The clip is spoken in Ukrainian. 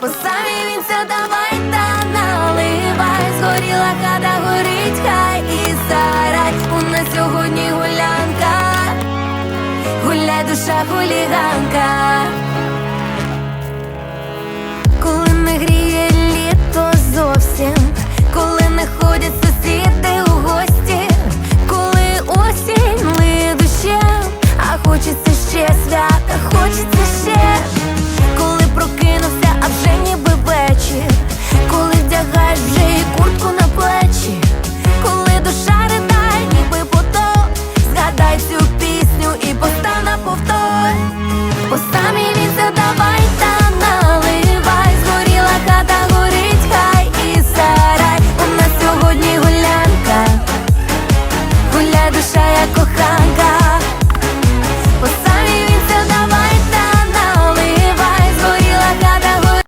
Посамівінця, давай та наливай, згоріла хата, горить хай і сарай. У нас сьогодні гулянка, гуляй душа хуліганка. Коли не гріє літо зовсім, коли не ходять сусіди у гості, коли осінь лиє душем, а хочеться ще свята, хочеться Самі ліса, давай та наливай, згоріла хата горить, хай і сарай. У нас сьогодні гулянка, гуляй душа, я кохана.